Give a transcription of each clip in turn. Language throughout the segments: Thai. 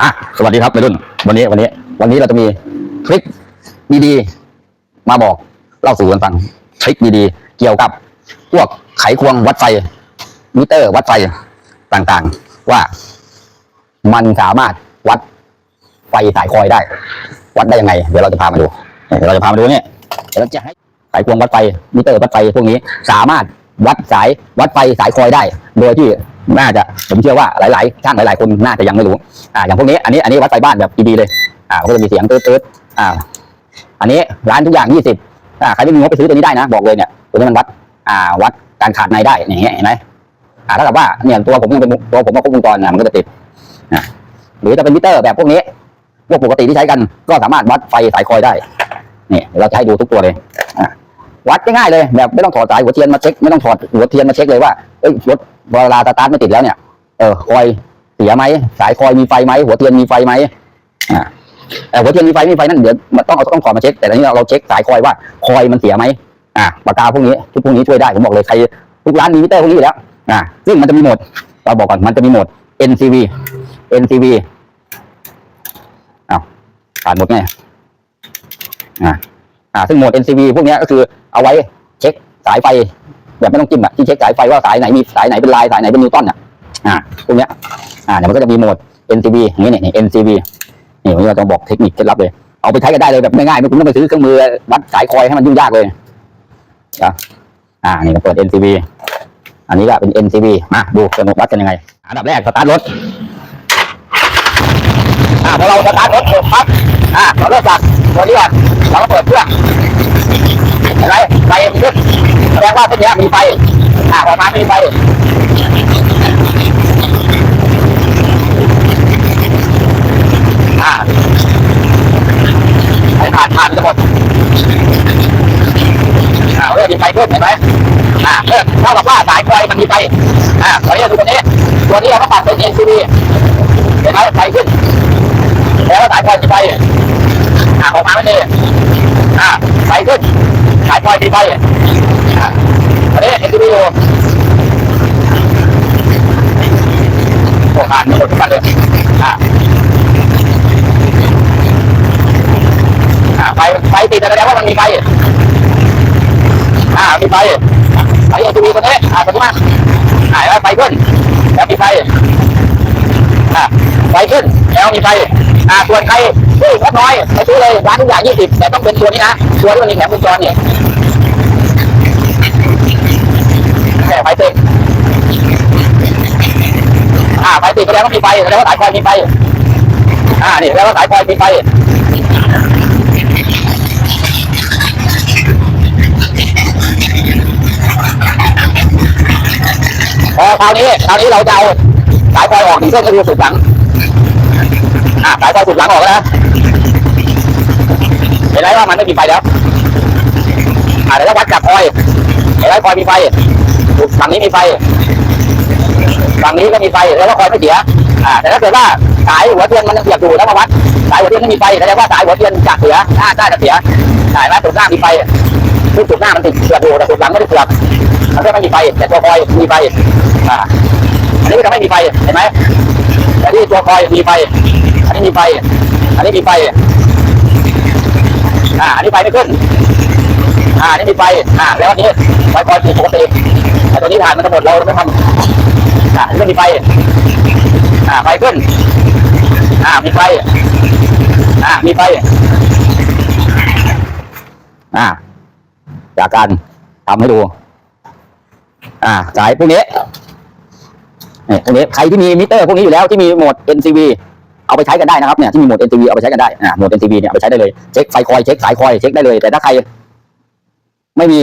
อะสวัสดีครับวัยรุ่น วันนี้วันนี้ วันนี้เราจะมีทริคดีๆมาบอกเล่าสู่กันฟังทริคดีๆเกี่ยวกับพวกไขควงวัดไฟมิเตอร์วัดไฟต่างๆ ว่ามันสามารถวัดไฟสายคอยได้ วัดได้ยังไง เดี๋ยวเราจะพามาดูเดี๋ยวเราจะพามาดูเนี่ยเดี๋ยวเราจะให้ไขควงวัดไฟมิเตอร์วัดไฟพวกนี้ สามารถวัดสายวัดไฟสายคอยได้ โดยที่ น่าจะผมเชื่อว่าหลายๆช่างหลาย ๆ คนน่าจะยังไม่รู้อ่าอย่างพวกนี้อันนี้อันนี้วัดไฟบ้านแบบดีๆเลยอ่าก็จะมีเสียงตืดๆอ่า อันนี้ร้านทุกอย่างยี่สิบอ่าใครไม่มีงบไปซื้อตัวนี้ได้นะ บอกเลยเนี่ยตัวนี้มันวัดอ่าวัดการขาดในได้อย่างเงี้ยเห็นไหมอ่าถ้ากับว่าเนี่ยตัวผมยังเป็นตัวผมมาควบวงจรนะมันก็จะติดอ่าหรือจะเป็นมิเตอร์แบบพวกนี้พวกปกติที่ใช้กัน ก็สามารถวัดไฟสายคอยได้นี่เดี๋ยเราจะให้ดูทุกตัวเลย วัดง่ายๆเลยแบบไม่ต้องถอดสายหัวเทียนมาเช็คไม่ต้องถอดหัวเทียนมาเช็คเลยว่าเอ้ยรถเวลาสตาร์ทไม่ติดแล้วเนี่ยเออคอยเสียไหมสายคอยมีไฟไหมหัวเทียนมีไฟไหมอ่าหัวเทียนมีไฟไม่มีไฟนั่นเดี๋ยวมันต้องเอาต้องขอมาเช็คแต่ตอนนี้เราเช็คสายคอยว่าคอยมันเสียไหมอ่าปากกาพวกนี้ชุดพวกนี้ช่วยได้ผมบอกเลยใครทุกร้านมีมิเตอร์พวกนี้อยู่แล้วอ่าซึ่งมันจะมีโหมดเราบอกก่อนมันจะมีโหมด NCV NCV อ้าวผ่านหมดไงอ่าอ่าซึ่งโหมด NCV พวกนี้ก็คือ เอาไว้เช็คสายไฟแบบไม่ต้องจิ้มอะที่เช็คสายไฟว่าสายไหนมีสายไหนเป็นลายสายไหนเป็นนิวตันอะอ่าพวกเนี้ยอ่าเดี๋ยวมันก็จะมีโหมด NCV อย่างนี้เนี่ย NCV นี่วันนี้เราจะบอกเทคนิคเคล็ดลับเลย เอาไปใช้กันได้เลยแบบง่ายๆไม่คุณต้องไปซื้อเครื่องมือวัดสายคอยให้มันยุ่งยากเลยนะอ่านี่เราเปิด NCV อันนี้ก็เป็น NCV มาดูเครื่องวัดกันยังไง อันดับแรกสตาร์ทรถอ่าพอเราสตาร์ทรถเสร็จปั๊บอ่าเราเริ่มจากตัวนี้ก่อนเราก็เปิดเครื่อง เห็นไหมไฟมันขึ้นแสดงว่าเส้นนี้มีไฟอ่าออกมามีไฟอ่าไอ้ผ่านผ่านจะหมดอ่าเริ่มมีไฟขึ้นเห็นไหมอ่าเริ่มเท่ากับว่าสายไฟมันมีไฟอ่าตอนนี้ดูตัวนี้ตัวนี้เราก็ปรับเป็น NCV เห็นไหมไฟขึ้นแล้วสายไฟมีไฟอ่าออกมาไม่ดีอ่าไฟขึ้นายไฟมีไฟอ่าอันนี้ NCV อยู่โอ้ผ่านหมดทุกคันเลยอ่าไฟไฟติดแสดงว่ามันมีไฟอ่ามีไฟไฟเอทีวีตัวนี้อ่าตัวนี้มาอ่าไฟขึ้นแล้วมีไฟอ่าไฟขึ้นแล้วมีไฟอ่าส่วนใคร ที่งบน้อยไปซื้อเลยร้านทุกอย่างยี่สิบแต่ต้องเป็นตัวนี้นะตัวที่มันมีแผงวงจรเนี่ยแค่ไฟติดอ่าไฟติดแสดงว่ามีไฟแสดงว่าสายไฟมีไฟอ่านี่แสดงว่าสายไฟมีไฟพอคราวนี้คราวนี้เราจะเอาสายไฟออกหนึ่งเส้นก็คือสุดหลังอ่าสายไฟสุดหลังออกแล้วนะ เห็นไหมว่ามันไม่มีไฟแล้วอ่าเดี๋ยวเราวัดจากคอยเห็นไหมคอยมีไฟฝั่งนี้มีไฟฝั่งนี้ก็มีไฟแล้วก็คอยไม่เสียอ่าแต่ถ้าเกิดว่าสายหัวเทียนมันยังเสียบอยู่แล้วมาวัดสายหัวเทียนไม่มีไฟแสดงว่าสายหัวเทียนจะเสียหน้าได้จะเสียใช่ไหมจุดหน้ามีไฟซึ่งจุดหน้ามันติดเสียบอยู่แต่จุดหลังไม่ได้เสียบมันก็ไม่มีไฟแต่ตัวคอยมีไฟอ่าอันนี้ก็ไม่มีไฟเห็นไหมแต่ที่ตัวคอยมีไฟอันนี้มีไฟอันนี้มีไฟ อ่าอันนี้ไฟไม่ขึ้น อ่านนี้มีไฟ อ่าแล้วอันนี้ไฟคอยปกติแต่ตัวนี้ถ่านมันจะหมดเราไม่ทำอ่าอันนี้ไม่มีไฟ อ่าไฟขึ้น อ่ามีไฟ อ่ามีไฟ อ่าจากการทำให้ดู อ่าสายพวกนี้นี่พวกนี้ใครที่มีมิเตอร์พวกนี้อยู่แล้วที่มีโหมด NCV เอาไปใช้กันได้นะครับเนี่ยที่มีโหมด NCV เอาไปใช้กันได้อ่าโหมด NCV เนี่ยเอาไปใช้ได้เลยเช็คไฟคอยเช็คสายคอยเช็คได้เลย แต่ถ้าใครไม่มี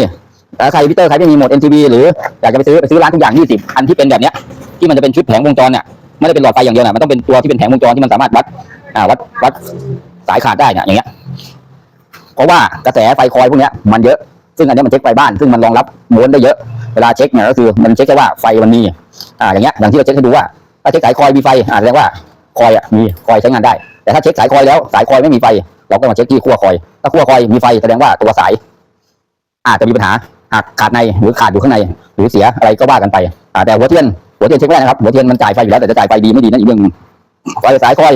ถ้าใครมิเตอร์ใครไม่มีโหมด NCV หรืออยากจะไปซื้อไปซื้อร้านทุกอย่าง20อันที่เป็นแบบเนี้ยที่มันจะเป็นชุดแผงวงจรเนี่ยไม่ได้เป็นหลอดไฟอย่างเดียวนะมันต้องเป็นตัวที่เป็นแผงวงจรที่มันสามารถวัดอ่าวัดวัดสายขาดได้เนี่ยอย่างเงี้ยเพราะว่ากระแสไฟคอยพวกเนี้ยมันเยอะซึ่งอันเนี้ยมันเช็คไฟบ้านซึ่งมันรองรับโวลได้เยอะเวลาเช็คเนี่ยก็คือมันเช็คแค่ว่าไฟมันมีอ่าอย่างเงี้ยอย่างที่เราเช็คให้ดูว่าถ้าเช็คสายคอยมีไฟอ่าแสดงว่า คอยอะมีคอยใช้งานได้ แต่ถ้าเช็คสายคอยแล้วสายคอยไม่มีไฟ เราก็มาเช็คที่ขั้วคอย ถ้าขั้วคอยมีไฟแสดงว่าตัวสาย อาจจะมีปัญหาหากขาดในหรือขาดอยู่ข้างใน หรือเสียอะไรก็ว่ากันไปแต่หัวเทียนหัวเทียนเช็คไม่ได้นะครับหัวเทียนมันจ่ายไฟอยู่แล้วแต่จะจ่ายไฟดีไม่ดีนั่นอีกเรื่องไฟสายคอย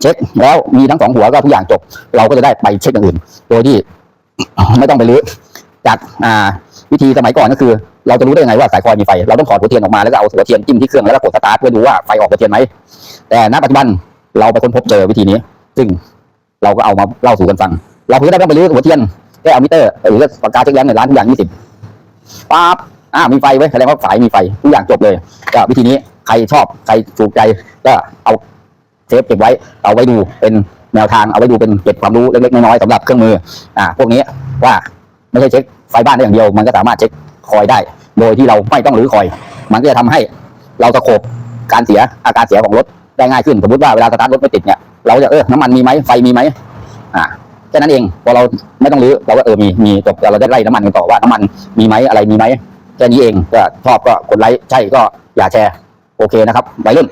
เช็คแล้วมีทั้งสองหัวก็ทุกอย่างจบ เราก็จะได้ไปเช็คอย่างอื่น โดยที่ไม่ต้องไปรื้อจากวิธีสมัยก่อนก็คือ เราจะรู้ได้ยังไงว่าสายคอยมีไฟ เราต้องถอดหัวเทียนออกมาแล้วก็เอาหัวเทียนจิ้มที่เครื่องแล้วก็กดสตาร์ทเพื่อดูว่าไฟออกหัวเทียนไหมแต่ณปัจจุบันเราไปค้นพบเจอวิธีนี้ ซึ่งเราก็เอามาเล่าสู่กันฟัง เราเพิ่งได้ต้องไปรื้อหัวเทียนแค่เอามิเตอร์หรือปากกาเช็คแรงในร้านทุกอย่างยี่สิบปั๊บอ่ามีไฟไว้แสดงว่าสายมีไฟทุกอย่างจบเลยก็วิธีนี้ใครชอบใครถูกใจก็เอาเซฟเก็บไว้เอาไว้ดูเป็นแนวทางเอาไว้ดูเป็นเก็บความรู้เล็กๆน้อยๆสำหรับเครื่องมืออ่าพวกนี้ว่าไม่ใช่เช็คไฟบ้านได้อย่างเดียว มันก็สามารถเช็ค คอยได้ โดยที่เราไม่ต้องรื้อคอย มันก็จะทำให้เราตะโขบการเสียอาการเสียของรถได้ง่ายขึ้น สมมติว่าเวลาสตาร์ทรถไม่ติดเนี่ย เราจะเออน้ำมันมีไหมไฟมีไหมอ่าแค่นั้นเองพอเราไม่ต้องรื้อเราก็เออมีมีจบเราได้ไล่น้ำมันกันต่อว่าน้ำมันมีไหมอะไรมีไหมแค่นี้เองก็ชอบก็กดไลค์ใช่ก็อย่าแชร์โอเคนะครับวัยรุ่น